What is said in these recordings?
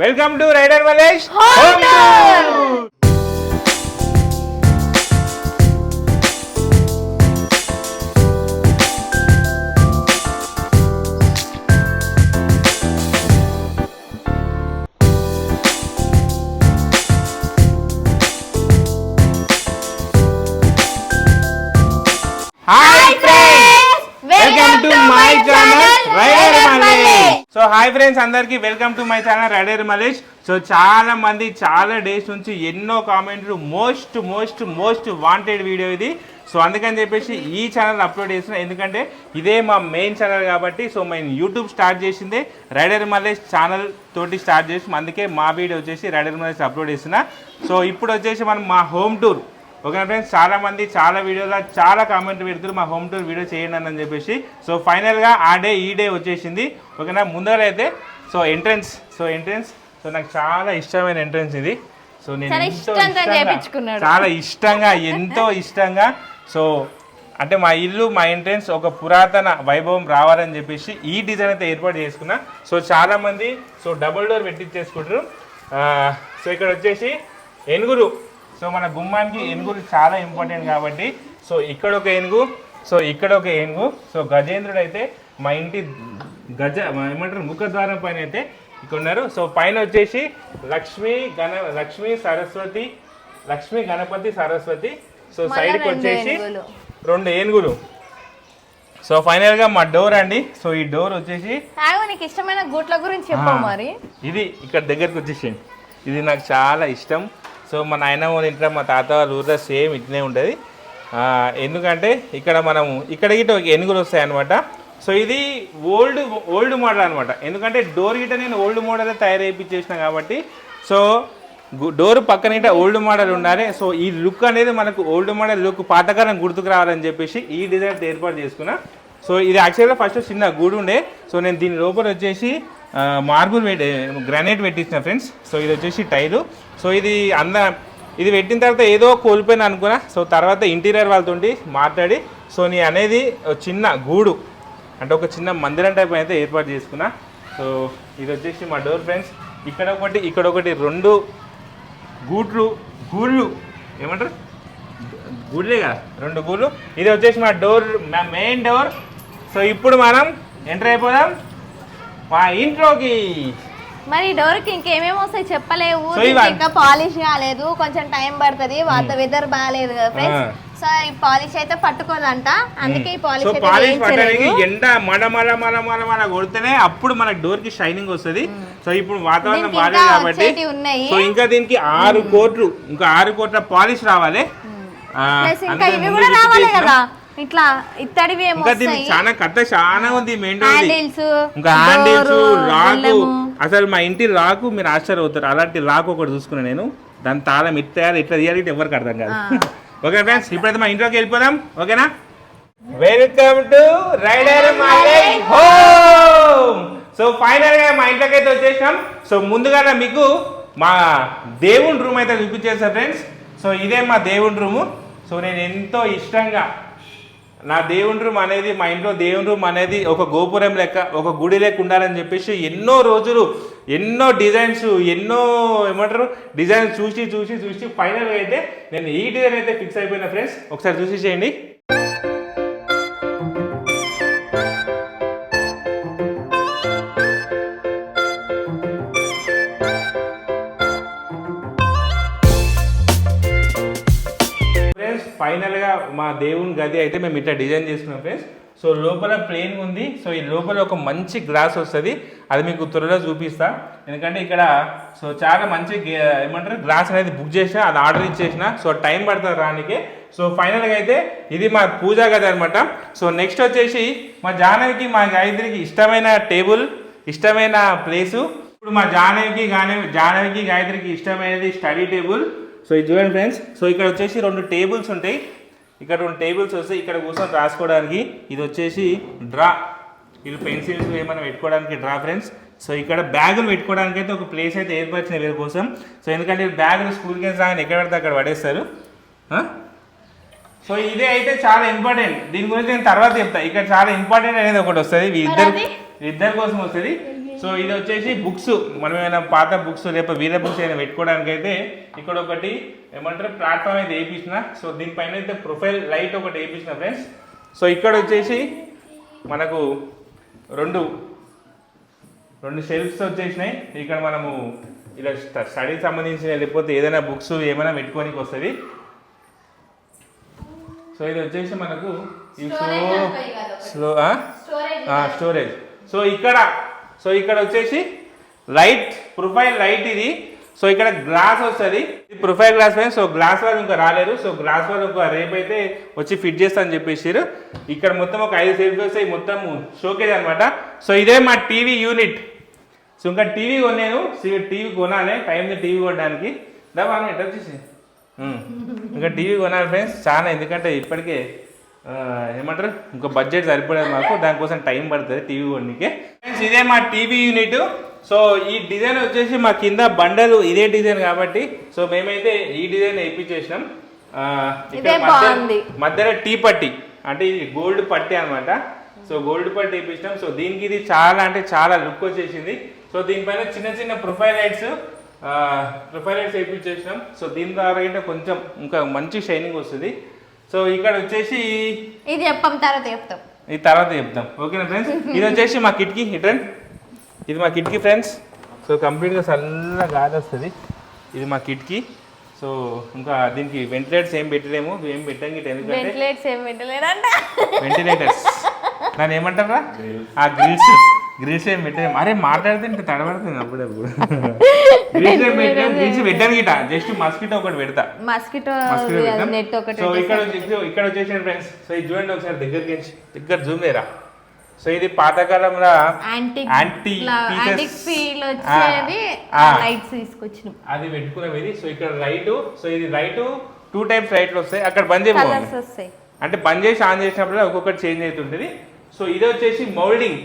Welcome to rider Malesh so hi friends అందరికి welcome to my channel rider Malesh so చాలా మంది చాలా days నుంచి ఎన్నో కామెంట్లు most most most wanted video ఇది. సో అందుకని చెప్పేసి ఈ ఛానల్ అప్లోడ్ చేసిన ఎందుకంటే ఇదే మా మెయిన్ ఛానల్ కాబట్టి సో మేము యూట్యూబ్ స్టార్ట్ చేసింది రైడర్ మలేష్ ఛానల్ తోటి స్టార్ట్ చేసి అందుకే మా వీడియో వచ్చేసి రైడర్ మలేష్ అప్లోడ్ చేసిన సో ఇప్పుడు వచ్చేసి మనం మా హోమ్ టూర్ ఓకే ఫ్రెండ్స్ చాలా మంది చాలా వీడియోలో చాలా కామెంట్ పెడుతున్నారు. మా హోమ్ టూర్ వీడియో చేయండి అని చెప్పేసి. సో ఫైనల్గా ఆ డే ఈ డే వచ్చేసింది. ఓకేనా? ముందర అయితే so entrance so entrance so నాకు చాలా ఇష్టమైన ఎంట్రన్స్ ఇది. సో నేను చాలా ఇష్టంగా, చేపించుకున్నాడు. చాలా ఇష్టంగా ఎంతో ఇష్టంగా. సో అంటే మా ఇల్లు మా ఎంట్రన్స్ ఒక పురాతన వైభవం రావాలని చెప్పేసి ఈ డిజైన్ అయితే ఏర్పాటు చేసుకున్నా. సో చాలా మంది సో డబుల్ డోర్ పెట్టించేసుకుంటారు సో ఇక్కడ వచ్చేసి ఏనుగురు సో మన గుమ్మానికి ఏనుగురు చాలా ఇంపార్టెంట్ కాబట్టి సో ఇక్కడ ఒక ఏనుగు సో ఇక్కడ ఒక ఏనుగు సో గజేంద్రుడు అయితే మా ఇంటి గజ ఏమంటారు ముఖద్వారం పైన అయితే ఇక్కడ ఉన్నారు. సో పైన వచ్చేసి లక్ష్మీ గణ లక్ష్మీ సరస్వతి లక్ష్మీ గణపతి సరస్వతి. సో సైడ్కి వచ్చేసి. రెండు ఏనుగులు. సో ఫైనల్గా మా డోర్ అండి. సో ఈ డోర్ వచ్చేసి నీకు ఇష్టమైన గుట్ల గురించి చెప్పు ఆ, మరి. ఇది ఇక్కడ దగ్గరకు వచ్చేసింది ఇది నాకు చాలా ఇష్టం. సో మా నాయన వాళ్ళ ఇంట్లో మా తాత వాళ్ళ ఊరిలో సేమ్ ఇట్లనే ఉంటుంది. ఎందుకంటే ఇక్కడ మనము ఇక్కడ గిట్ట ఒక ఎనుగులు వస్తాయి అనమాట సో ఇది ఓల్డ్ ఓల్డ్ మోడల్ అనమాట ఎందుకంటే డోర్ గిట్ట నేను ఓల్డ్ మోడల్ తయారు చేయించేసిన కాబట్టి. సో డోర్ పక్కన గిట్ట ఓల్డ్ మోడల్ ఉండాలి. సో ఈ లుక్ అనేది మనకు ఓల్డ్ మోడల్ లుక్ పాతకాలం గుర్తుకు రావాలని చెప్పేసి ఈ డిజైన్ ఏర్పాటు చేసుకున్నా. సో ఇది యాక్చువల్గా ఫస్ట్ చిన్న గూడు ఉండే. సో నేను దీని లోపల వచ్చేసి మార్బుల్ గ్రానైట్ పెట్టించిన ఫ్రెండ్స్. సో ఇది వచ్చేసి టైలు. సో ఇది అంద ఇది పెట్టిన తర్వాత ఏదో కోల్పోయినా అనుకున్నా. సో తర్వాత ఇంటీరియర్ వాళ్ళతో మాట్లాడి సో నీ అనేది చిన్న గూడు అంటే ఒక చిన్న మందిరం టైప్ అయితే ఏర్పాటు చేసుకున్నా. సో ఇది వచ్చేసి మా డోర్ ఫ్రెండ్స్. ఇక్కడ ఒకటి ఇక్కడ ఒకటి రెండు గూట్లు గూళ్ళు ఏమంటారు? గుళ్ళే కదా రెండు గూళ్ళు ఇది వచ్చేసి మా డోర్ మా మెయిన్ డోర్. సో ఇప్పుడు మనం ఎంటర్ అయిపోదాం. మా ఇంట్లోకి. మరి డోర్కి ఇంకేమేమి వస్తాయి చెప్పలేవు. ఇంకా పాలిష్ కాలేదు. కొంచెం టైం పడుతుంది. వాత వెదర్ బాగాలేదు కదా ఫ్రెండ్స్. సో ఈ పాలిష్ అయితే పట్టుకోదంట. అందుకే ఈ పాలిష్ సో అయితే పాలిష్ పట్టడానికి. ఎండ మడ మడ మడ మడ మడ కొడితేనే అప్పుడు మనకి డోర్కి షైనింగ్ వస్తుంది సో ఇప్పుడు వాతావరణం బాగాలేదు కాబట్టి. సో ఇంకా దీనికి ఆరు కోట్లు ఇంకా ఆరు కోట్ల పాలిష్ రావాలి. ప్లస్ ఇంకా ఇవి కూడా రావాలి. కదా. ఇట్లా ఇత్తడివి ఏమో ఇంకా దీనికి చాలా కథ చాలా ఉంది మెయిన్ హ్యాండిల్స్ ఇంకా హ్యాండిల్స్ రాకు. అసలు మా ఇంటి రాకు మీరు ఆశ్చర్య అవుతారు అలాంటి రాకు ఒకటి చూసుకున్నా నేను. దాని తాళం ఇట్లా ఇట్లా తీయాలి ఎవరికి అర్థం కాదు. ఓకే ఫ్రెండ్స్ ఇప్పుడైతే మా ఇంట్లోకి వెళ్ళిపోదాం. ఓకేనా? Welcome to rider home so ఫైనల్గా మా ఇంట్లోకి అయితే వచ్చేసాం. సో ముందుగా మీకు మా దేవుని రూమ్ అయితే చూపించేసా ఫ్రెండ్స్ సో ఇదే మా దేవుని రూము సో నేను ఎంతో ఇష్టంగా నా దేవుని రూమ్ అనేది మా ఇంట్లో దేవుని రూమ్ అనేది ఒక గోపురం లెక్క ఒక గుడి లెక్క ఉండాలని చెప్పేసి ఎన్నో రోజులు ఎన్నో డిజైన్స్ ఎన్నో ఏమంటారు డిజైన్స్ చూసి చూసి చూసి ఫైనల్గా అయితే నేను ఈ డిజైన్ అయితే ఫిక్స్ అయిపోయిన ఫ్రెండ్స్ ఒకసారి చూసి చేయండి. ఫైనల్గా మా దేవుని గది అయితే మేము ఇట్లా డిజైన్ చేసుకున్నాం ఫ్రెండ్స్. సో లోపల ప్లేన్ ఉంది. సో ఈ లోపల ఒక మంచి గ్లాస్ వస్తుంది. అది మీకు త్వరలో చూపిస్తా. ఎందుకంటే ఇక్కడ సో చాలా మంచి ఏమంటారు? గ్లాస్ అనేది బుక్ చేసిన అది ఆర్డర్ ఇచ్చేసిన. సో టైం పడుతుంది రానికి. సో ఫైనల్గా అయితే ఇది మా పూజా గది అనమాట సో నెక్స్ట్ వచ్చేసి మా జానవికి మా గాయత్రికి ఇష్టమైన టేబుల్ ఇష్టమైన ప్లేసు. ఇప్పుడు మా జానవికి గానే జానవికి గాయత్రికి ఇష్టమైనది స్టడీ టేబుల్. సో ఇది చూడండి ఫ్రెండ్స్. సో ఇక్కడ వచ్చేసి రెండు టేబుల్స్ ఉంటాయి. ఇక్కడ రెండు టేబుల్స్ వస్తాయి ఇక్కడ కూర్చొని రాసుకోవడానికి ఇది వచ్చేసి డ్రా. ఇది పెన్సిల్స్ ఏమైనా పెట్టుకోవడానికి డ్రా ఫ్రెండ్స్. సో ఇక్కడ బ్యాగులు పెట్టుకోవడానికి అయితే ఒక ప్లేస్ అయితే ఏర్పరిచిన వీరి కోసం. సో ఎందుకంటే బ్యాగులు స్కూల్కి వెళ్ళి రాగానే ఎక్కడ పడితే అక్కడ పడేస్తారు? సో ఇదే అయితే చాలా ఇంపార్టెంట్. దీని గురించి నేను తర్వాత చెప్తా. ఇక్కడ చాలా ఇంపార్టెంట్ అనేది ఒకటి వస్తుంది. ఇద్దరు? ఇద్దరి కోసం వస్తుంది. సో ఇది వచ్చేసి బుక్స్ మనం ఏమైనా పాత బుక్స్ లేకపోతే వీరే బుక్స్ ఏమైనా పెట్టుకోవడానికి అయితే ఇక్కడ ఒకటి ఏమంటారు ప్లాట్ఫామ్ అయితే వేయించిన సో దీనిపైన అయితే ప్రొఫైల్ లైట్ ఒకటి వేయించిన ఫ్రెండ్స్ సో ఇక్కడ వచ్చేసి మనకు రెండు రెండు షెల్ఫ్స్ వచ్చేసినాయి. ఇక్కడ మనము ఇలా స్టడీకి సంబంధించిన లేకపోతే ఏదైనా బుక్స్ ఏమైనా పెట్టుకోనికి వస్తుంది. సో ఇది వచ్చేసి మనకు స్లో. స్లో స్టోరేజ్ సో ఇక్కడ సో ఇక్కడ వచ్చేసి లైట్ ప్రొఫైల్ లైట్ ఇది. సో ఇక్కడ గ్లాస్ వస్తుంది. ఇది ప్రొఫైల్ గ్లాస్ పైన సో గ్లాస్ వాళ్ళు ఇంకా రాలేరు. సో గ్లాస్ వాళ్ళు ఇంకా రేపు అయితే వచ్చి ఫిట్ చేస్తా అని చెప్పేసారు ఇక్కడ మొత్తం ఒక ఐదు సెల్ఫీ వస్తాయి. మొత్తం షోకేజ్ అనమాట సో ఇదే మా టీవీ యూనిట్ సో ఇంకా టీవీ కొన్నాను. టీవీ కొనాలి. టైం టీవీ కొనడానికి. దావా ఎట్లా వచ్చేసి ఇంకా టీవీ కొనాలి ఫ్రెండ్స్ చాలా ఎందుకంటే ఇప్పటికే ఏమంటారు? ఇంకా బడ్జెట్ సరిపడేది మాకు దానికోసం టైం పడుతుంది టీవీ కొనడానికి ఫ్రెండ్స్ ఇదే మా టీవీ యూనిట్ సో ఈ డిజైన్ వచ్చేసి మా కింద బండలు ఇదే డిజైన్ కాబట్టి సో మేమైతే ఈ డిజైన్ వేయించేసినాం. మధ్యలో టీ పట్టి అంటే ఇది గోల్డ్ పట్టి అన్నమాట. సో గోల్డ్ పట్టి వేయించినాం. సో దీనికి ఇది చాలా అంటే చాలా లుక్ వచ్చేసింది. సో దీనిపైన చిన్న చిన్న ప్రొఫైల్ లైట్స్ ప్రొఫైల్ లైట్స్ వేయించేసినాం. సో దీని ద్వారా కొంచెం ఇంకా మంచి షైనింగ్ వస్తుంది. సో ఇక్కడ వచ్చేసి ఇది చెప్పాం తర్వాత చెప్తాం. ఈ తర్వాత చెప్తాం. ఓకేనా ఫ్రెండ్స్? ఇది వచ్చేసి మా కిట్కి రిటర్న్ ఇది మా కిట్కి ఫ్రెండ్స్. సో కంప్లీట్గా చల్లగా గాలి వస్తుంది. ఇది మా కిట్కి. సో ఇంకా దీనికి వెంటిలేటర్స్ ఏం పెట్టలేము. ఏం పెట్టాం వెంటిలేట్స్ ఏం పెట్టలేదంట. వెంటిలేటర్స్ దాన్ని ఏమంటారా ఆ గ్రిల్స్ గ్రిల్స్ ఏం పెట్టాము అరే మాట్లాడితే ఇంత తడబడుతుంది అప్పుడప్పుడు గ్రిల్స్ ఏం పెట్టాను గిట. జస్ట్ మస్కిటో ఒకటి పెడతా. మస్కిటో నెట్ ఒకటి సో ఇక్కడ ఇక్కడ వచ్చేసిన ఫ్రెండ్స్. సో ఇది చూడండి ఒకసారి దగ్గరికి దగ్గర జూమ్ లేరా సో ఇది పాతకాలంలో యాంటీ యాంటిక్ ఫీల్ వచ్చేది ఆ. లైట్స్ తీసుకొచ్చినాం. అది పెట్టుకున్నాం ఇది. సో ఇక్కడ రైట్ సో ఇది రైట్ టూ టైప్స్ రైట్లు వస్తాయి. అక్కడ బంద్ చేయబోతుంది అంటే బంద్ చేసి ఆన్ చేసినప్పుడు ఒక్కొక్కటి చేంజ్ అవుతుంటుంది. సో ఇది వచ్చేసి మౌల్డింగ్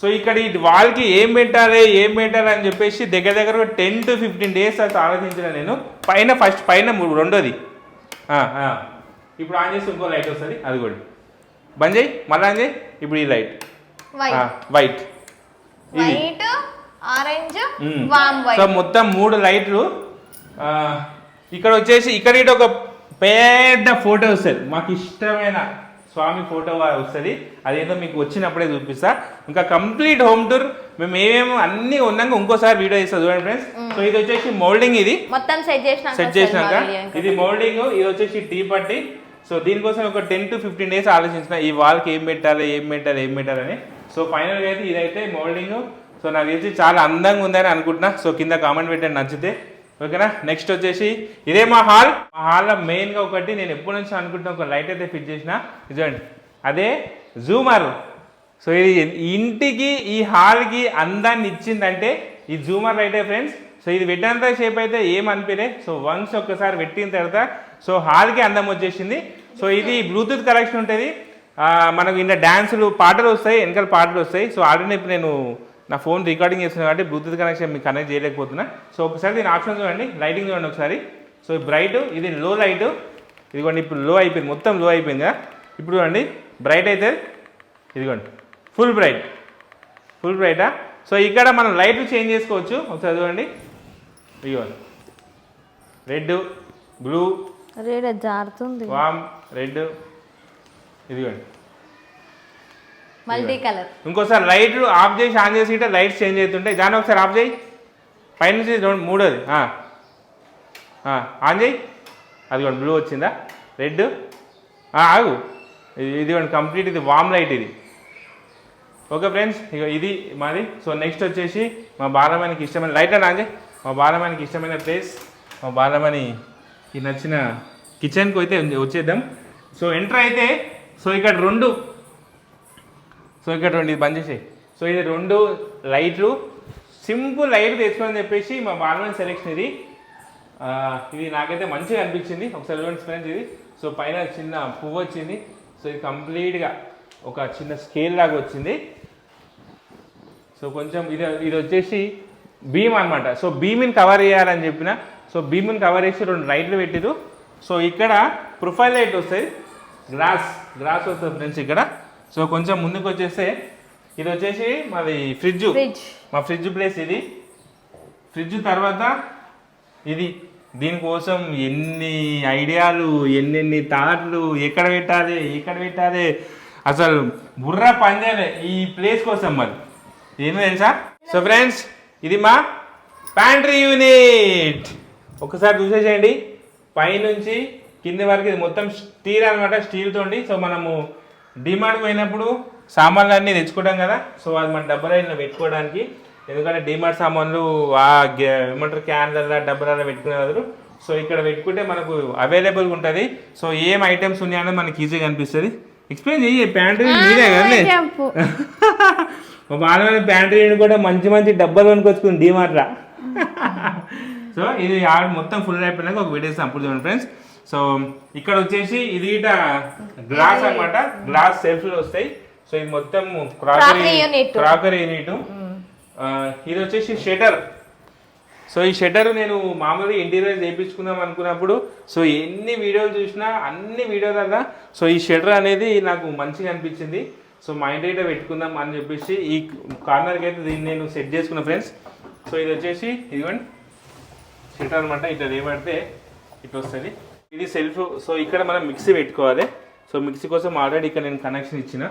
సో ఇక్కడ ఈ వాల్కి ఏం పెట్టాలి ఏం పెట్టాలి అని చెప్పేసి దగ్గర దగ్గర టెన్ టు ఫిఫ్టీన్ డేస్ అసలు ఆలోచించిన నేను. పైన ఫస్ట్ పైన మూడు- రెండోది. ఇప్పుడు ఆన్ చేసి ఇంకో లైట్ వస్తుంది అది కూడా. బంద్ చేయి మళ్ళీ ఆన్ చేయి ఇప్పుడు ఈ లైట్ వైట్ ఇది. ఆరెంజ్ సో మొత్తం మూడు లైట్లు ఇక్కడ వచ్చేసి ఇక్కడ ఇటు ఒక పెద్ద ఫోటో వస్తుంది. మాకు ఇష్టమైన స్వామి ఫోటో వస్తుంది. అదేంటో మీకు వచ్చినప్పుడే చూపిస్తా. ఇంకా కంప్లీట్ హోమ్ టూర్. మేము ఏమేమి అన్ని ఉన్నాక ఇంకోసారి వీడియో ఇస్తా చూడండి ఫ్రెండ్స్. సో ఇది వచ్చేసి మోల్డింగ్ ఇది. మొత్తం సెట్ చేసినాక సెట్. ఇది మోల్డింగ్ ఇది వచ్చేసి టీ పట్టి సో దీనికోసం ఒక టెన్ టు ఫిఫ్టీన్ డేస్ ఆలోచించిన ఈ వాల్కి ఏం పెట్టాలి ఏం పెట్టాలి ఏం పెట్టాలని సో ఫైనల్గా అయితే ఇదైతే మోల్డింగ్. సో నాకు తెలిసి చాలా అందంగా ఉందని అనుకుంటున్నా. సో కింద కామెంట్ పెట్టండి నచ్చితే. ఓకేనా? నెక్స్ట్ వచ్చేసి ఇదే మా హాల్. మా హాల్లో మెయిన్గా ఒకటి నేను ఎప్పటి నుంచి అనుకుంటున్నా ఒక లైట్ అయితే ఫిట్ చేసిన. చూడండి. అదే జూమర్ సో ఇది ఇంటికి ఈ హాల్కి అందాన్ని ఇచ్చిందంటే ఈ జూమర్ లైటే ఫ్రెండ్స్ సో ఇది పెట్టినంత షేప్ అయితే ఏం అనిపించలే. సో వన్స్ ఒక్కసారి పెట్టిన తర్వాత సో హాల్కి అందం వచ్చేసింది. సో ఇది బ్లూటూత్ కనెక్షన్ ఉంటుంది. మనకు ఇంకా డ్యాన్సులు పాటలు వస్తాయి వెనకాల పాటలు వస్తాయి. సో ఆల్రెడీ ఇప్పుడు నేను నా ఫోన్ రికార్డింగ్ చేస్తున్నాను కాబట్టి బ్లూటూత్ కనెక్షన్ మీకు కనెక్ట్ చేయలేకపోతున్నా. సో ఒకసారి దీని ఆప్షన్ చూడండి. లైటింగ్ చూడండి ఒకసారి. సో బ్రైట్ ఇది లో లైట్ ఇదిగోండి ఇప్పుడు లో అయిపోయింది. మొత్తం లో అయిపోయింది కదా. ఇప్పుడు చూడండి. బ్రైట్ అయితే ఇదిగోండి. ఫుల్ బ్రైట్ ఫుల్ బ్రైటా సో ఇక్కడ మనం లైట్లు చేంజ్ చేసుకోవచ్చు. ఒకసారి చూడండి. ఇదిగోండి. రెడ్ బ్లూ రేడ జారుతుంది. వామ్ రెడ్ ఇదిగోండి. మల్టీ కలర్ ఇంకోసారి లైట్లు ఆఫ్ చేసి ఆన్ చేసి లైట్స్ చేంజ్ అవుతుంటాయి దాన్ని ఒకసారి ఆఫ్ చేయి. పైనుంచి రెండు మూడోది. ఆన్ చేయి. అదిగోండి బ్లూ వచ్చిందా? రెడ్ ఆగు. ఇది ఇదిగోండి కంప్లీట్ ఇది వామ్ లైట్ ఇది. ఓకే ఫ్రెండ్స్ ఇక ఇది మాది. సో నెక్స్ట్ వచ్చేసి మా బాలమణికి ఇష్టమైన లైట్ అని చేయి. మా బాలమణికి ఇష్టమైన ప్లేస్ మా బాలమణికి నచ్చిన కిచెన్కి అయితే వచ్చేద్దాం. సో ఎంటర్ అయితే సో ఇక్కడ రెండు సో ఇక్కడ రెండు ఇది బంద్ చేసేయి. సో ఇది రెండు లైట్లు. సింపుల్ లైట్ తెచ్చుకోని చెప్పేసి మా బాలమని సెలెక్షన్ ఇది. ఇది నాకైతే మంచిగా అనిపించింది. ఒకసారి చూడండి ఫ్రెండ్స్ ఇది. సో పైన చిన్న పువ్వు వచ్చింది. సో ఇది కంప్లీట్గా ఒక చిన్న స్కేల్ లాగా వచ్చింది. సో కొంచెం ఇది ఇది వచ్చేసి బీమ్ అనమాట సో బీమ్ని కవర్ చేయాలని చెప్పిన. సో బీమ్ని కవర్ చేసి రెండు లైట్లు పెట్టిరు సో ఇక్కడ ప్రొఫైల్ లైట్ వస్తుంది గ్లాస్ గ్లాస్ వస్తుంది ఫ్రెండ్స్ ఇక్కడ. సో కొంచెం ముందుకు వచ్చేస్తే ఇది వచ్చేసి మాది ఫ్రిడ్జ్. మా ఫ్రిడ్జ్ ప్లేస్ ఇది. ఫ్రిడ్జ్ తర్వాత ఇది. దీనికోసం ఎన్ని ఐడియాలు ఎన్నెన్ని థాట్లు ఎక్కడ పెట్టాలి ఎక్కడ పెట్టాలి? అసలు బుర్ర పనిచేయలే ఈ ప్లేస్ కోసం మరి. ఏమో తెలుసా? సో ఫ్రెండ్స్ ఇది మా ప్యాంట్రీ యూనిట్. ఒకసారి చూసేసేయండి. పైనుంచి కింది వరకు ఇది మొత్తం స్టీల్ అనమాట స్టీల్ తోటి సో మనము డిమార్ట్ పోయినప్పుడు సామాన్లు అన్నీ తెచ్చుకుంటాం కదా. సో అది మన డబ్బులలో పెట్టుకోవడానికి. ఎందుకంటే డిమార్ట్ సామాన్లు ఆ ఏమంటారు క్యాన్లలో డబ్బులలో పెట్టుకునే బదులు. సో ఇక్కడ పెట్టుకుంటే మనకు అవైలబుల్గా ఉంటుంది. సో ఏం ఐటమ్స్ ఉన్నాయని మనకి ఈజీగా అనిపిస్తుంది ఎక్స్ప్లెయిన్ చెయ్యి ప్యాంట్రీ కదండి చెప్పు. మా ప్యాంట్రీ కూడా మంచి మంచి డబ్బాలు కొనుక్కొచ్చుకుంది డిమార్ట్రా సో ఇది మొత్తం ఫుల్ అయిపోయినాక ఒక వీడియో సంపూర్తి చూడండి ఫ్రెండ్స్ సో ఇక్కడ వచ్చేసి ఇది ఇట గ్లాస్ అన్నమాట. గ్లాస్ సెల్ఫ్లు వస్తాయి. సో ఇది మొత్తం క్రాకరీ. క్రాకరీ యూనిట్ ఇది వచ్చేసి షటర్. సో ఈ షటర్ నేను మామూలుగా ఇంటీరియర్ చేయించుకుందాం అనుకున్నప్పుడు సో ఎన్ని వీడియోలు చూసినా అన్ని వీడియోలలో సో ఈ షటర్ అనేది నాకు మంచిగా అనిపించింది. సో మా ఇంటి దగ్గర పెట్టుకుందాం అని చెప్పేసి ఈ కార్నర్కి అయితే దీన్ని నేను సెట్ చేసుకున్నా ఫ్రెండ్స్. సో ఇది వచ్చేసి ఇదిగోండి. షటర్ అనమాట ఇట్లా లేబడితే ఇట్లా వస్తుంది. ఇది సెల్ఫ్ సో ఇక్కడ మనం మిక్సీ పెట్టుకోవాలి. సో మిక్సీ కోసం ఆల్రెడీ ఇక్కడ నేను కనెక్షన్ ఇచ్చిన.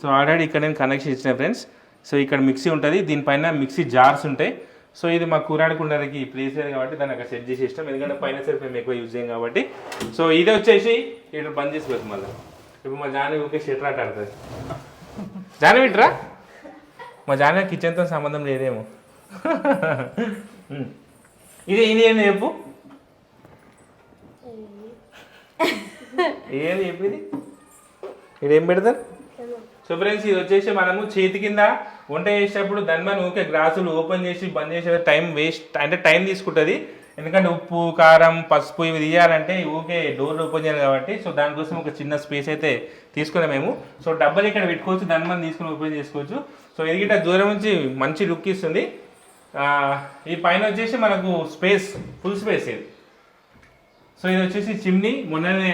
సో ఆల్రెడీ ఇక్కడ నేను కనెక్షన్ ఇచ్చిన ఫ్రెండ్స్ సో ఇక్కడ మిక్సీ ఉంటుంది. దీనిపైన మిక్సీ జార్స్ ఉంటాయి. సో ఇది మా కూరాడకుండలకి ప్లేస్ లేదు కాబట్టి దాన్ని అక్కడ సెట్ చేసి ఇష్టం. ఎందుకంటే పైన సరిపో మేము ఎక్కువ యూజ్ చేయం కాబట్టి. సో ఇది వచ్చేసి ఇక్కడ బంద్ చేసుకోవచ్చు మళ్ళీ. ఇప్పుడు మా జాని ఊరికే షెటర్ ఆట ఆడుతుంది. జాని విట్రా మా జాని కిచెన్తో సంబంధం లేదేమో. ఇది ఇది ఏం చెప్పు? ఏది చెప్పింది? ఇది ఏం పెడతారు? సో ఫ్రెండ్స్ ఇది వచ్చేసి మనము చేతి కింద వంట చేసేటప్పుడు దాని ఊకే గ్లాసులు ఓపెన్ చేసి బంద్ చేసే టైం వేస్ట్ అంటే టైం తీసుకుంటుంది. ఎందుకంటే ఉప్పు కారం పసుపు ఇవి తీయాలంటే ఊకే డోర్లు ఓపెన్ చేయాలి కాబట్టి సో దానికోసం ఒక చిన్న స్పేస్ అయితే తీసుకున్నాం మేము. సో డబ్బలు ఇక్కడ పెట్టుకోవచ్చు దాని మనం తీసుకుని ఓపెన్ చేసుకోవచ్చు. సో ఇది దూరం నుంచి మంచి లుక్ ఇస్తుంది. ఈ పైన వచ్చేసి మనకు స్పేస్ ఫుల్ స్పేస్ ఇది. సో ఇది వచ్చేసి చిమ్నీ. మొన్ననే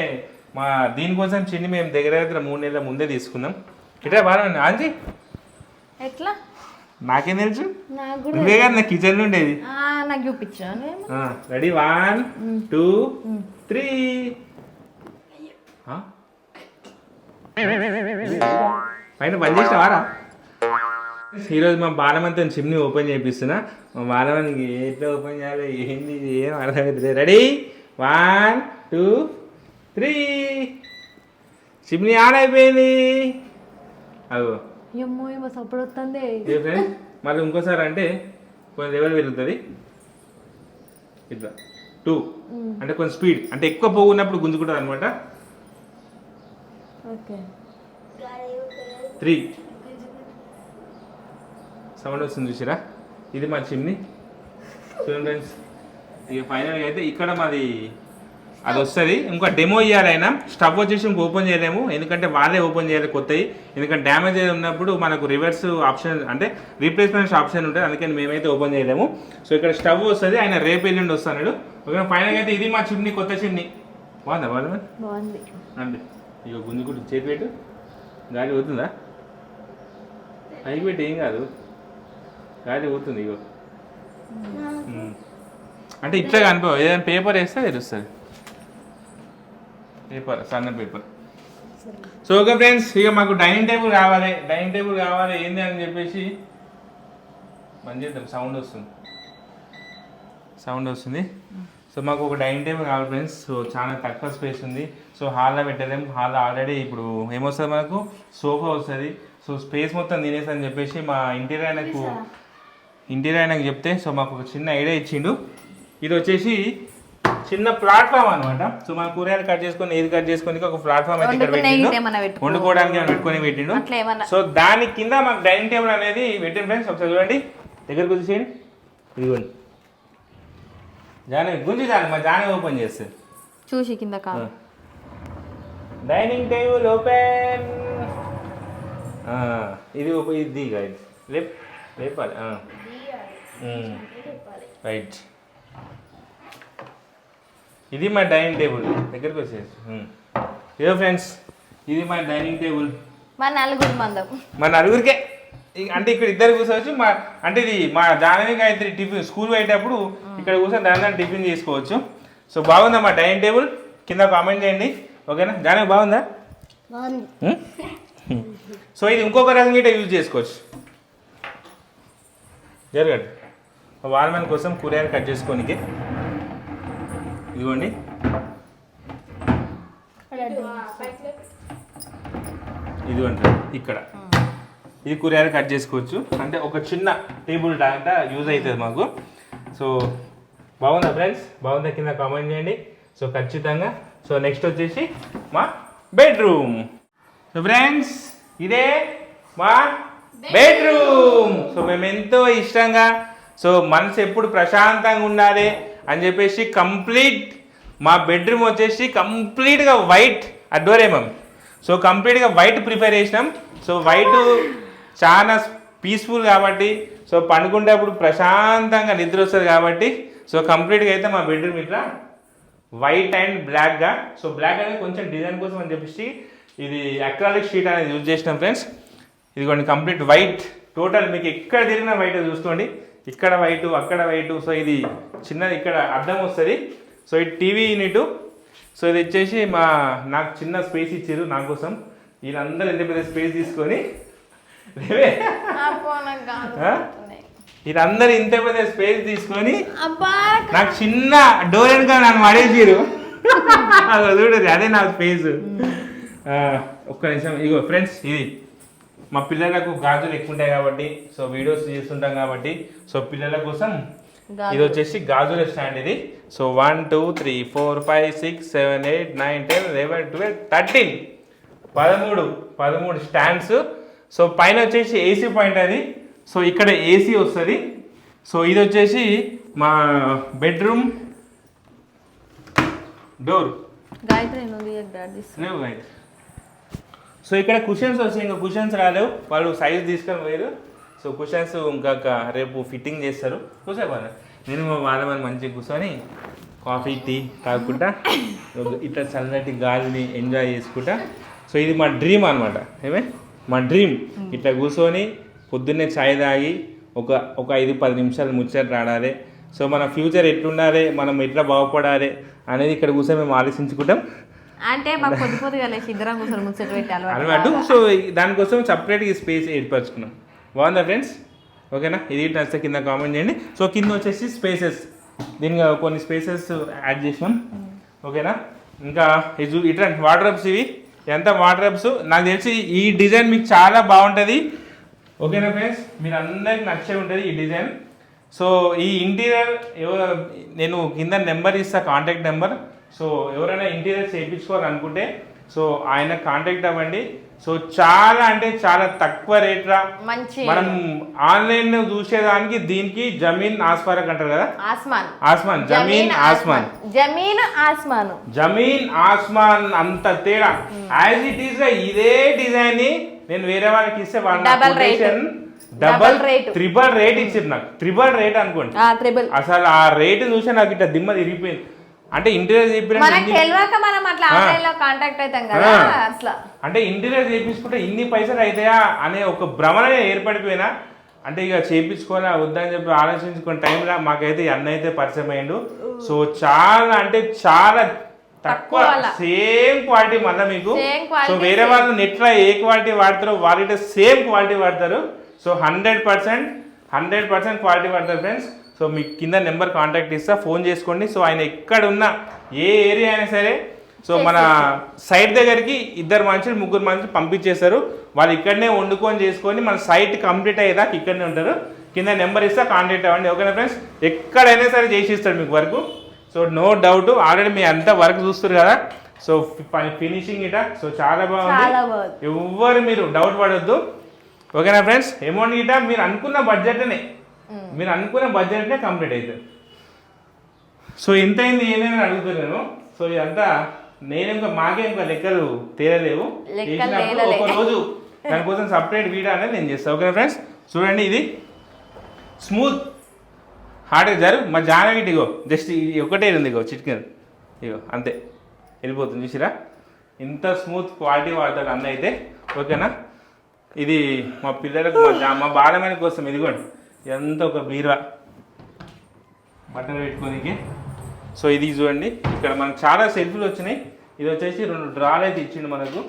మా దీనికోసం చిమ్నీ మేము దగ్గర దగ్గర మూడు నెలల ముందే తీసుకున్నాం. ఇట్లా బాగా ఆంజీ? ఎట్లా? నాకేం తెలుసు? నువ్వే కదా నా కిచెన్లో ఉండేది. ఆ, నాకు చూపించాను రెడీ? One two three. పైన బంద్ చేసినవారా ఈరోజు మా బాలమంతం చిమ్ని ఓపెన్ చేపిస్తున్నా. మా బాలమనికి ఎట్లా ఓపెన్ చేయాలి ఏంది ఏం అర్థమవుతుంది ready? One two three. Chimney on అయిపోయింది అగో ఏమో వస్తుంది ఏ ఫ్రెండ్స్ మళ్ళీ ఇంకోసారి అంటే కొంచెం లెవెల్ పెరుగుతుంది. ఇట్లా. టూ అంటే కొంచెం స్పీడ్ అంటే ఎక్కువ పోగున్నప్పుడు గుంజుకుంటుంది అనమాట ఓకే. త్రీ సౌండ్ వస్తుంది చూసిరా? ఇది మా చిమ్ని. చూడండి ఫ్రెండ్స్ ఇక ఫైనల్గా అయితే ఇక్కడ మాది అది వస్తుంది. ఇంకా డెమో ఇవ్వాలి అయినా స్టవ్ వచ్చేసి ఇంక ఓపెన్ చేయలేము. ఎందుకంటే వాళ్ళే ఓపెన్ చేయాలి కొత్తవి. ఎందుకంటే డ్యామేజ్ అయి ఉన్నప్పుడు మనకు రివర్స్ ఆప్షన్ అంటే రీప్లేస్మెంట్ ఆప్షన్ ఉంటుంది. అందుకని మేమైతే ఓపెన్ చేయలేము. సో ఇక్కడ స్టవ్ వస్తుంది. ఆయన రేపు ఎల్లుండి వస్తాడు. ఓకే ఫైనల్గా అయితే ఇది మా చిమ్ని కొత్త చిమ్ని బాగుందా బాగుందా? బాగుంది. అండి. ఇక గుంజుకుంటు చేతి పెట్టు. గాలి పోతుందా? పైకి పెట్టి ఏం కాదు. గాలి పోతుంది ఇగో. అంటే ఇట్లా కనిపో ఏదైనా పేపర్ వేస్తే తెలుస్తుంది. పేపర్ సన్న పేపర్ సో ఓకే ఫ్రెండ్స్ ఇక మాకు డైనింగ్ టేబుల్ కావాలి. డైనింగ్ టేబుల్ కావాలి ఏంది అని చెప్పేసి బంద్ చేద్దాం. సౌండ్ వస్తుంది. సౌండ్ వస్తుంది. సో మాకు ఒక డైనింగ్ టేబుల్ కావాలి ఫ్రెండ్స్ సో చాలా తక్కువ స్పేస్ ఉంది. సో హాల్లో పెట్టలేం. హాల్లో ఆల్రెడీ ఇప్పుడు ఏమొస్తుంది మనకు? సోఫా వస్తుంది. సో స్పేస్ మొత్తం తినేసి అని చెప్పేసి మా ఇంటీరియర్ ఆయనకు ఇంటీరియర్ ఆయనకు చెప్తే సో మాకు ఒక చిన్న ఐడియా ఇచ్చిండు. ఇది వచ్చేసి చిన్న ప్లాట్ఫామ్ అనమాట సో మన కూరగాయలు కట్ చేసుకొని ఏది కట్ చేసుకొని ఒక ప్లాట్ఫామ్ అయితే ఇక్కడ పెట్టిండు. వండుకోవడానికి పెట్టుకొని పెట్టిండు. అట్లా ఏమన్నా. సో దాని కింద మాకు డైనింగ్ టేబుల్ అనేది పెట్టింది ఫ్రెండ్స్. ఒకసారి చూడండి. దగ్గరకు వచ్చేయండి ఇదిగోండి. జానే గుంజి జాని మా జానే ఓపెన్ చేస్తుంది చూసి కింద కాదు డైనింగ్ టేబుల్ ఓపెన్. ఇది ఓపెన్ ఇది లేప్ లేపాలి రైట్. ఇది మా డైనింగ్ టేబుల్ దగ్గరికి వచ్చేసి. ఇదో ఫ్రెండ్స్ ఇది మా డైనింగ్ టేబుల్ మా నలుగురు మందం. మా నలుగురికే. అంటే ఇక్కడ ఇద్దరు కూర్చోవచ్చు మా అంటే ఇది మా జానవి గాయత్రి టిఫిన్ స్కూల్ పోయేటప్పుడు ఇక్కడ కూర్చొని దాని దాని టిఫిన్ చేసుకోవచ్చు. సో బాగుందా మా డైనింగ్ టేబుల్ కింద కామెంట్ చేయండి. ఓకేనా? జానవి బాగుందా? సో ఇది ఇంకొక రకంగా ఇట్లా యూజ్ చేసుకోవచ్చు. జరగండి వాల్మెన్ కోసం కూరగాయలు కట్ చేసుకోనికి. ఇదిగోండి. ఇదిగోండి ఇక్కడ. ఇది కూరగాయలు కట్ చేసుకోవచ్చు. అంటే ఒక చిన్న టేబుల్ డాంట యూజ్ అవుతుంది మాకు. సో బాగుందా ఫ్రెండ్స్? బాగుందా? కింద కామెంట్ చేయండి. సో ఖచ్చితంగా. సో నెక్స్ట్ వచ్చేసి మా బెడ్రూమ్ సో ఫ్రెండ్స్ ఇదే మా బెడ్రూమ్ సో మేము ఎంతో ఇష్టంగా. సో మనసు ఎప్పుడు ప్రశాంతంగా ఉండాలి. అని చెప్పేసి కంప్లీట్ మా బెడ్రూమ్ వచ్చేసి కంప్లీట్గా వైట్ అడ్వరేమం సో కంప్లీట్గా వైట్ ప్రిపేర్ చేసినాం. సో వైట్ చాలా పీస్ఫుల్ కాబట్టి సో పండుకునేటప్పుడు ప్రశాంతంగా నిద్ర వస్తుంది కాబట్టి సో కంప్లీట్గా అయితే మా బెడ్రూమ్ ఇట్లా వైట్ అండ్ బ్లాక్గా సో బ్లాక్ అనేది కొంచెం డిజైన్ కోసం అని చెప్పేసి ఇది అక్రాలిక్ షీట్ అనేది యూజ్ చేసినాం ఫ్రెండ్స్. ఇదిగోండి కంప్లీట్ వైట్. టోటల్ మీకు ఎక్కడ తిరిగినా వైట్ చూసుకోండి. ఇక్కడ వైట్ అక్కడ వైట్. సో ఇది చిన్నది ఇక్కడ అద్దం వస్తుంది. సో ఇది టీవీ యూనిట్. సో ఇది వచ్చేసి మా నాకు చిన్న స్పేస్ ఇచ్చారు నా కోసం. వీళ్ళందరూ ఎంత పెద్ద స్పేస్ తీసుకొని. వీళ్ళందరూ ఇంత పెద్ద స్పేస్ తీసుకొని నాకు చిన్న డోర్ వెనక నన్ను పడేసిరు అదో చూడదు అదే నా స్పేస్. ఒక్క నిమిషం ఇగో ఫ్రెండ్స్ ఇది. మా పిల్లలకు గాజులు ఎక్కువ ఉంటాయి కాబట్టి సో వీడియోస్ చేస్తుంటాం కాబట్టి సో పిల్లల కోసం. ఇది వచ్చేసి గాజుల స్టాండ్ ఇది. So one two three four five six seven eight nine ten eleven twelve thirteen పదమూడు పదమూడు స్టాండ్స్ సో పైన వచ్చేసి ఏసీ పాయింట్ అది. సో ఇక్కడ ఏసీ వస్తుంది. సో ఇది వచ్చేసి మా బెడ్రూమ్ డోర్ గాయత్రి నువ్వు డాడీ తీసుకో. లేవు అయితే సో ఇక్కడ కుషన్స్ వచ్చాయి. ఇంకా కుషన్స్ రాలేవు. వాళ్ళు సైజ్ తీసుకొని పోయారు సో కుషన్స్ ఇంకా రేపు ఫిట్టింగ్ చేస్తారు. కూసేపు నేను మా వాళ్ళ మంచిగా కూర్చొని కాఫీ టీ తాగుకుంటా. ఇట్లా చల్లటి గాలిని ఎంజాయ్ చేసుకుంటా. సో ఇది మా డ్రీమ్ అనమాట ఏమే? మా డ్రీమ్ ఇట్లా కూర్చొని పొద్దున్నే చాయ్ తాగి ఒక ఒక ఐదు పది నిమిషాలు ముచ్చట రాడాలి. సో మన ఫ్యూచర్ ఎట్లుండాలి? మనం ఎట్లా బాగుపడాలి? అనేది ఇక్కడ కూర్చొని మేము ఆలోచించుకుంటాం. అంటే మాకు పొద్దు పొద్దుగా లేచి ఇద్దరం కూర్చొని ముచ్చట పెట్టి అలవాటు సో దానికోసం సపరేట్గా స్పేస్ ఏర్పరచుకున్నాం. బాగుందా ఫ్రెండ్స్ ఓకేనా? ఇది నచ్చితే కింద కామెంట్ చేయండి. సో కింద వచ్చేసి స్పేసెస్ దీనికి కొన్ని స్పేసెస్ యాడ్ చేసినాం. ఓకేనా? ఇంకా ఇది ఇట్లా వార్డ్రబ్స్ ఇవి. ఎంత వార్డ్రబ్స్ నాకు తెలిసి ఈ డిజైన్ మీకు చాలా బాగుంటుంది. ఓకేనా ఫ్రెండ్స్ మీరు అందరికి నచ్చే ఉంటుంది ఈ డిజైన్ సో ఈ ఇంటీరియర్ నేను కింద నెంబర్ ఇస్తా కాంటాక్ట్ నెంబర్ సో ఎవరైనా ఇంటీరియర్ చేయించుకోవాలనుకుంటే సో ఆయన కాంటాక్ట్ అవ్వండి. సో చాలా అంటే చాలా తక్కువ రేట్లా మంచి. మనం ఆన్లైన్ చూసేదానికి దీనికి జమీన్ ఆస్పారక్ అంటారు కదా? ఆస్మాన్. ఆస్మాన్ జమీన్ ఆస్మాన్. జమీన్ ఆస్మాన్. జమీన్ ఆస్మాన్ అంత తేడా. యాజ్ ఇట్ ఈస్ ఇదే డిజైన్ని నేను వేరే వాళ్ళకి ఇస్తే వాళ్ళ. Double rate. త్రిబల్ రేట్ ఇచ్చారు నాకు. త్రిబల్ రేట్ అనుకోండి. అసలు ఆ రేట్ చూసే నాకు ఇట్లా దిమ్మ తిరిగిపోయింది. అంటే ఇంటీరియర్ తెలియక మనం అట్లా. ఆన్లైన్లో కాంటాక్ట్ అవుతాం కదా. అట్లా అంటే ఇంటీరియర్ చేయించుకుంటే ఇన్ని పైసలు అవుతాయా అనే ఒక భ్రమణ ఏర్పడిపోయినా అంటే ఇక చేయించుకోవాలా వద్దని చెప్పి ఆలోచించుకున్న టైంలో మాకైతే అన్న అయితే పరిచయం అయ్యిండు సో చాలా అంటే చాలా తక్కువ. సేమ్ క్వాలిటీ మళ్ళీ మీకు సో వేరే. వాళ్ళు నెట్లో ఏ క్వాలిటీ వాడతారో వాళ్ళ సేమ్ క్వాలిటీ వాడతారు so hundred percent hundred percent quality వాడతారు ఫ్రెండ్స్ సో మీకు కింద నెంబర్ కాంటాక్ట్ ఇస్తా ఫోన్ చేసుకోండి. సో ఆయన ఎక్కడ ఉన్నా ఏ ఏరియా అయినా సరే సో మన సైట్ దగ్గరికి ఇద్దరు మనుషులు ముగ్గురు మనుషులు పంపించేస్తారు వాళ్ళు ఇక్కడనే వండుకొని చేసుకొని మన సైట్ కంప్లీట్ అయ్యేదాకా ఇక్కడనే ఉంటారు. కింద నెంబర్ ఇస్తా కాంటాక్ట్ అవ్వండి. ఓకేనా ఫ్రెండ్స్? ఎక్కడైనా సరే చేసి ఇస్తాడు మీకు work. So no doubt already మీ అంతా వర్క్ చూస్తారు కదా. సో ఫినిషింగ్ ఇట. సో చాలా బాగుంది. ఎవ్వరు మీరు డౌట్ పడొద్దు. ఓకేనా ఫ్రెండ్స్? అమౌంట్ గిట మీరు అనుకున్న బడ్జెట్నే మీరు అనుకున్న బడ్జెట్నే కంప్లీట్ అవుతుంది సో ఎంత అయింది ఏదైనా అడుగుతున్నాను. సో ఇదంతా నేను ఇంకా మాకే ఇంకా లెక్కలు తేలలేవు. ఒక రోజు దానికోసం సపరేట్ వీడియో అనేది నేను చేస్తాను ఓకేనా ఫ్రెండ్స్ చూడండి ఇది. స్మూత్ హార్డ్గా జరు మా జానగిటి ఇగో జస్ట్ ఇది ఒకటే ఉంది ఇగో చిట్కన్ ఇగో అంతే. వెళ్ళిపోతుంది. చూసిరా? ఇంత స్మూత్ క్వాలిటీ వాడతాడు అన్న అయితే. ఓకేనా ఇది మా పిల్లలకు మా బాలమైన కోసం ఇదిగోండి. ఎంత ఒక బీరువా? బట్టలు పెట్టుకోనికి. సో ఇది చూడండి ఇక్కడ మనకు చాలా సెల్ఫ్లు వచ్చినాయి. ఇది వచ్చేసి రెండు డ్రాలు అయితే ఇచ్చిండు మనకు.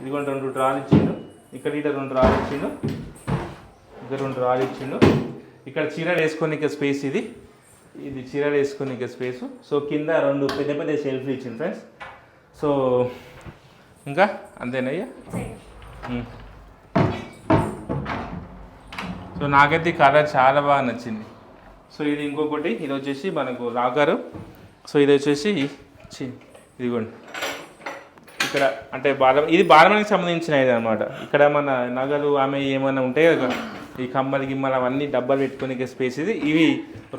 ఇదిగోండి రెండు డ్రాలు ఇచ్చిండు. ఇక్కడ ఇట రెండు డ్రాలు ఇచ్చిండు. ఇక్కడ రెండు డ్రాలు ఇచ్చిండు. ఇక్కడ చీరలు వేసుకోనికే స్పేస్ ఇది. ఇది చీరలు వేసుకోనికే స్పేస్. సో కింద రెండు పెద్ద పెద్ద సెల్ఫ్లు ఇచ్చిండు ఫ్రెండ్స్. సో ఇంకా అంతేనయ్యా? సో నాకైతే ఈ కలర్ చాలా బాగా నచ్చింది. సో ఇది ఇంకొకటి ఇది వచ్చేసి మనకు లాకరు సో ఇది వచ్చేసి చి ఇదిగోండి. ఇక్కడ అంటే బాలమ ఇది బాలమణికి సంబంధించిన ఇది అనమాట ఇక్కడ మన నగలు ఆమె ఏమైనా ఉంటాయి కదా ఈ కమ్మలు గిమ్మలు అవన్నీ డబ్బాలు పెట్టుకునే స్పేస్ ఇది. ఇవి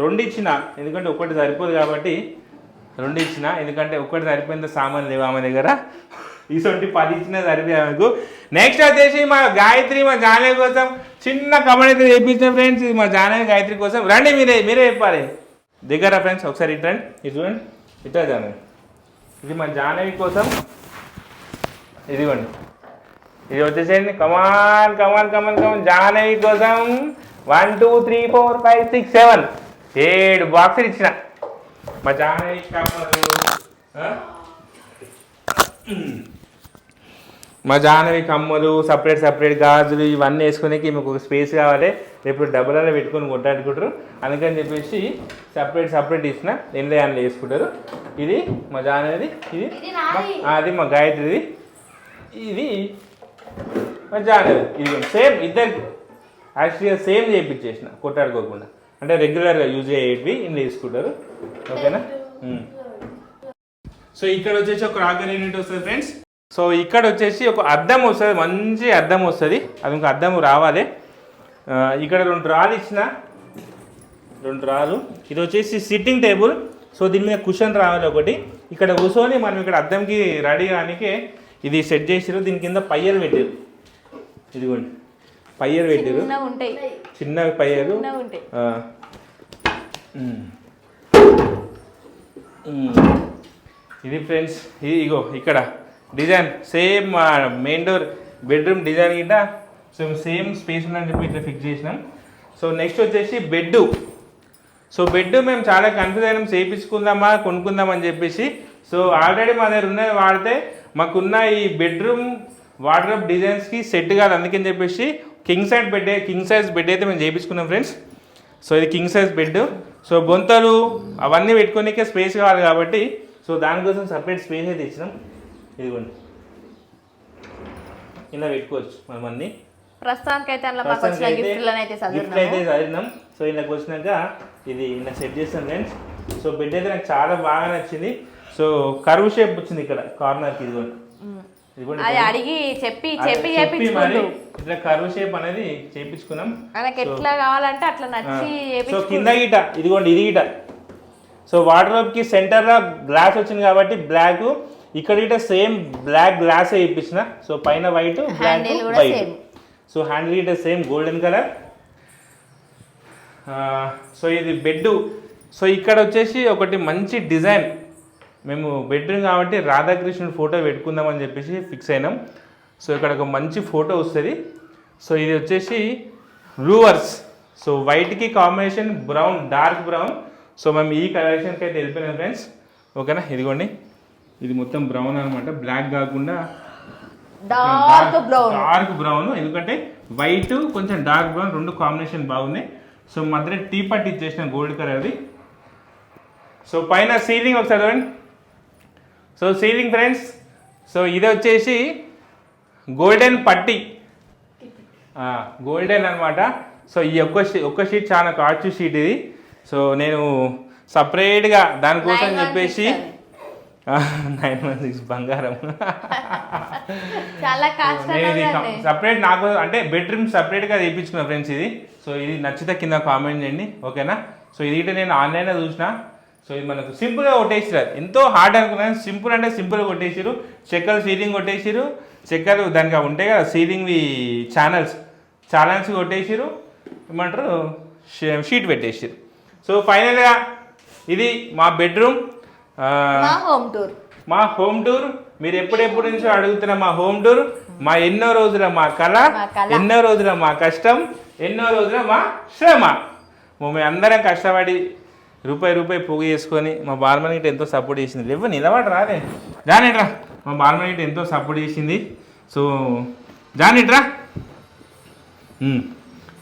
రెండు ఇచ్చిన ఎందుకంటే ఒకటి సరిపోదు కాబట్టి రెండు ఇచ్చిన ఎందుకంటే ఒకటి సరిపోయిన సామాన్ లేవు ఆమె దగ్గర. ఇటువంటి పది ఇచ్చిన ఆమెకు. నెక్స్ట్ వచ్చేసి మా గాయత్రి మా జానవి కోసం చిన్న కబడ్డీ అయితే చేయించిన ఫ్రెండ్స్ ఇది మా జానవి గాయత్రి కోసం. రండి మీరే మీరే చెప్పాలి. దగ్గర ఫ్రెండ్స్ ఒకసారి ఇటు రండి. ఇది చూడండి. ఇట్లా జానవి. ఇది మా జానవి కోసం. ఇదిగోండి. ఇది వచ్చేసేయండి. కమాన్ కమాన్ come on come on Janavi కోసం one two three four five six seven ఏడు బాక్సులు ఇచ్చిన. మా జానవి కమ్మలు మా జానవి కమ్మలు సపరేట్ సపరేట్ గాజులు ఇవన్నీ వేసుకునేకి మీకు ఒక స్పేస్ కావాలి. రేపు డబ్బులలో పెట్టుకొని కొట్టాడుకుంటారు. అందుకని చెప్పేసి సపరేట్ సపరేట్ ఇచ్చిన ఎండ్లో అందులో వేసుకుంటారు. ఇది మా జానవిది ఇది అది మా గాయత్రిది. ఇది మా జానవి. ఇది సేమ్ ఇద్దరికి యాక్చువల్గా సేమ్ చేయించేసిన కొట్టాడుకోకుండా. అంటే రెగ్యులర్గా యూజ్ అయ్యేవి ఇందులో తీసుకుంటారు ఓకేనా. సో ఇక్కడ వచ్చేసి ఒక రాగర్ యూనిట్ వస్తుంది ఫ్రెండ్స్ సో ఇక్కడ వచ్చేసి ఒక అద్దం వస్తుంది మంచి అద్దం వస్తుంది. అది ఇంకో అద్దం రావాలి. ఇక్కడ రెండు రాళ్ళు ఇచ్చిన. రెండు రాళ్ళు. ఇది వచ్చేసి సిట్టింగ్ టేబుల్ సో దీని మీద కుషన్ రావాలి ఒకటి. ఇక్కడ కూర్చొని మనం ఇక్కడ అద్దంకి రెడీ కానికే ఇది సెట్ చేసిరు దీని కింద పయ్యలు పెట్టారు ఇదిగోండి. పయ్యలు పెట్టారు చిన్న పయ్యలు. ఇది ఫ్రెండ్స్ ఇది ఇగో ఇక్కడ. Design same main door bedroom design గిట్ట సో సేమ్ స్పేస్ ఉందని చెప్పి ఇట్లా ఫిక్స్ చేసినాం. సో నెక్స్ట్ వచ్చేసి బెడ్ సో బెడ్ మేము చాలా కన్ఫ్యూజ్ అయినాం చేయించుకుందామా కొనుక్కుందామని అని చెప్పేసి. సో ఆల్రెడీ మా దగ్గర ఉన్నది వాడితే మాకున్న ఈ బెడ్రూమ్ వార్డ్రోబ్ డిజైన్స్కి సెట్ కాదు అందుకని చెప్పేసి king size bed king size bed అయితే మేము చేయించుకున్నాం ఫ్రెండ్స్. సో ఇది కింగ్ సైజ్ బెడ్ సో గొంతలు అవన్నీ పెట్టుకోనికే స్పేస్ కావాలి కాబట్టి సో దానికోసం సపరేట్ స్పేస్ అయితే ఇచ్చినాం. ఇదిగోండి. ఇలా పెట్టుకోవచ్చు మనం అన్నీ. ప్రస్తుతానికి అయితే అందులో మాకు వచ్చిన గిఫ్ట్లను అయితే గిఫ్ట్ అయితే చదువుతున్నాము చదివినాం. సో ఇందాక వచ్చినాక ఇది ఇలా సెట్ చేస్తాం ఫ్రెండ్స్ సో బెడ్ అయితే నాకు చాలా బాగా నచ్చింది. సో కరువు షేప్ వచ్చింది ఇక్కడ కార్నర్కి ఇదిగోండి. ఇదిగోండి అది అడిగి చెప్పి చెప్పి చేపించుకుంటూ ఇట్లా కరువు షేప్ అనేది చేపించుకున్నాం మనకి ఎట్లా కావాలంటే అట్లా నచ్చి సో కింద గిట ఇదిగోండి ఇది గిట సో వాటర్కి సెంటర్లో గ్లాస్ వచ్చింది కాబట్టి బ్లాక్ ఇక్కడ సేమ్ బ్లాక్ గ్లాస్ వేయించిన సో పైన white black white. So handle గిట సేమ్ గోల్డెన్ కలర్ సో ఇది బెడ్ సో ఇక్కడ వచ్చేసి ఒకటి మంచి డిజైన్ మేము బెడ్రూమ్ కాబట్టి రాధాకృష్ణుడు ఫోటో పెట్టుకుందామని చెప్పేసి ఫిక్స్ అయినాం. సో ఇక్కడ ఒక మంచి ఫోటో వస్తుంది. సో ఇది వచ్చేసి రూవర్స్ so వైట్కి combination brown dark brown so మేము ఈ కలెక్షన్కి అయితే వెళ్ళిపోయినాం ఫ్రెండ్స్ ఓకేనా ఇదిగోండి. ఇది మొత్తం బ్రౌన్ అనమాట బ్లాక్ కాకుండా డార్క్ బ్రౌన్ డార్క్ బ్రౌన్ ఎందుకంటే వైట్ కొంచెం డార్క్ బ్రౌన్ రెండు కాంబినేషన్ బాగున్నాయి. సో మధ్య టీ పట్టి ఇచ్చేసిన గోల్డ్ కలర్ది సో పైన సీలింగ్ ఒకసారి చూడండి. సో సీలింగ్ ఫ్రెండ్స్ సో ఇది వచ్చేసి గోల్డెన్ పట్టి. గోల్డెన్ అన్నమాట. సో ఈ ఒక్క ఒక్క షీట్ చాలా కాస్ట్ షీట్ ఇది. సో నేను సపరేట్గా దానికోసం చెప్పేసి నైన్ వన్ సిక్స్ బంగారం. చాలా సపరేట్ నాకు అంటే బెడ్రూమ్ సపరేట్గా తెప్పించుకున్నా ఫ్రెండ్స్ ఇది. సో ఇది నచ్చితే కింద కామెంట్ చేయండి. ఓకేనా సో ఇది నేను ఆన్లైన్లో చూసిన. సో ఇది మనకు సింపుల్గా కొట్టేసిరు ఎంతో హార్డ్ అనుకున్నాను సింపుల్ అంటే సింపుల్గా కొట్టేసిరు చెక్కలు సీలింగ్ కొట్టేసిరు చెక్కలు దానికి ఉంటాయి కదా సీలింగ్వి ఛానల్స్ ఛానల్స్ కొట్టేసిరు ఏమంటారు? షీట్ పెట్టేసిరు సో ఫైనల్గా ఇది మా బెడ్రూమ్ మా హోమ్ టూర్. మా హోమ్ టూర్? మీరు ఎప్పుడెప్పుడు నుంచో అడుగుతున్న మా హోమ్ టూర్ మా ఎన్నో రోజుల మా కళ. ఎన్నో రోజుల మా కష్టం ఎన్నో రోజుల మా శ్రమ. మేము అందరం కష్టపడి రూపాయి రూపాయి పోగు చేసుకొని మా బాల్మణికి ఎంతో సపోర్ట్ చేసింది. లేవు నిలబడి రాదే జానేట్రా మా బాల్మణికి ఎంతో సపోర్ట్ చేసింది. సో జానేట్రా.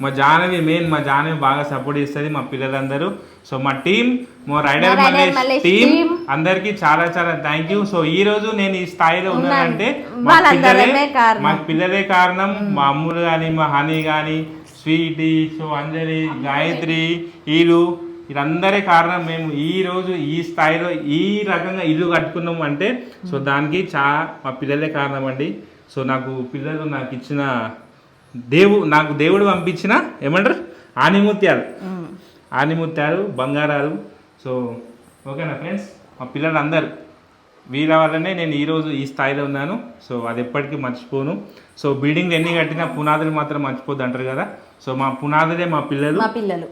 మా జానవి మెయిన్ మా జానవి బాగా సపోర్ట్ చేస్తుంది మా పిల్లలందరూ. సో మా టీం మా రైడర్ మా rider Mallesh Mallesh team team. అందరికి చాలా చాలా థ్యాంక్ యూ సో ఈ రోజు నేను ఈ స్థాయిలో ఉన్నానంటే మా పిల్లలే కారణం. మా పిల్లలే కారణం. మా అమ్ములు కానీ మా హనీ కానీ స్వీటీ సో అంజలి గాయత్రి వీళ్ళు వీళ్ళందరే కారణం. మేము ఈ రోజు ఈ స్థాయిలో ఈ రకంగా ఇల్లు కట్టుకున్నాం అంటే సో దానికి చా మా పిల్లలే కారణం అండి. సో నాకు పిల్లలు నాకు ఇచ్చిన దేవు నాకు దేవుడు పంపించిన ఏమంటారు? ఆనిముత్యాలు. ఆనిముత్యాలు బంగారాలు. సో ఓకేనా ఫ్రెండ్స్? మా పిల్లలందరూ వీళ్ళ వల్లనే నేను ఈరోజు ఈ స్థాయిలో ఉన్నాను. సో అది ఎప్పటికీ మర్చిపోను. సో బిల్డింగ్ ఎన్ని కట్టినా పునాదులు మాత్రం మర్చిపోద్దు అంటారు కదా? సో మా పునాదులే మా పిల్లలు. మా పిల్లలు.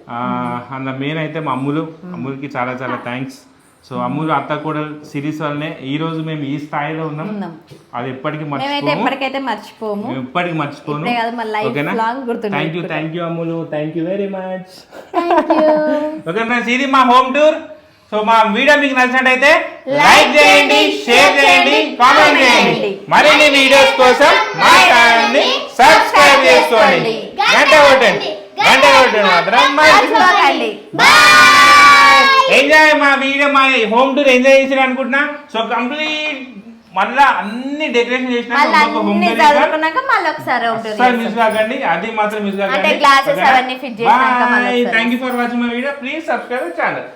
అన్న మెయిన్ అయితే మా అమ్ములు. అమ్ములకి చాలా చాలా థ్యాంక్స్. సో అమ్ములు అత్త కూడా సిరీస్ వల్లనే ఈ రోజు మేము ఈ స్థాయిలో ఉన్నాం. అది ఎప్పటికీ మర్చిపోము. ఎప్పటికైతే మర్చిపోము. ఎప్పటికీ మర్చిపోను. ఓకేనా? Thank you. Thank you Ammulu thank you very much okay friends ఇది మా హోమ్ టూర్ సో మా వీడియో మీకు నచ్చినట్టయితే లైక్ చేయండి షేర్ చేయండి కామెంట్ చేయండి. మరిన్ని వీడియోస్ కోసం మా ఛానల్ని సబ్స్క్రైబ్ చేసుకోండి. గంట కొట్టండి. గంట కొట్టండి మాత్రం. మర్చిపోకండి. ఎంజాయ్ మా వీడియో మా హోమ్ టూర్ ఎంజాయ్ చేసి అనుకుంటున్నా? So complete. మళ్ళా అన్ని డెకరేషన్ చేసిన మిస్ కాకండి. అది మాత్రం మిస్ కాకండి. Thank you for watching my video please subscribe channel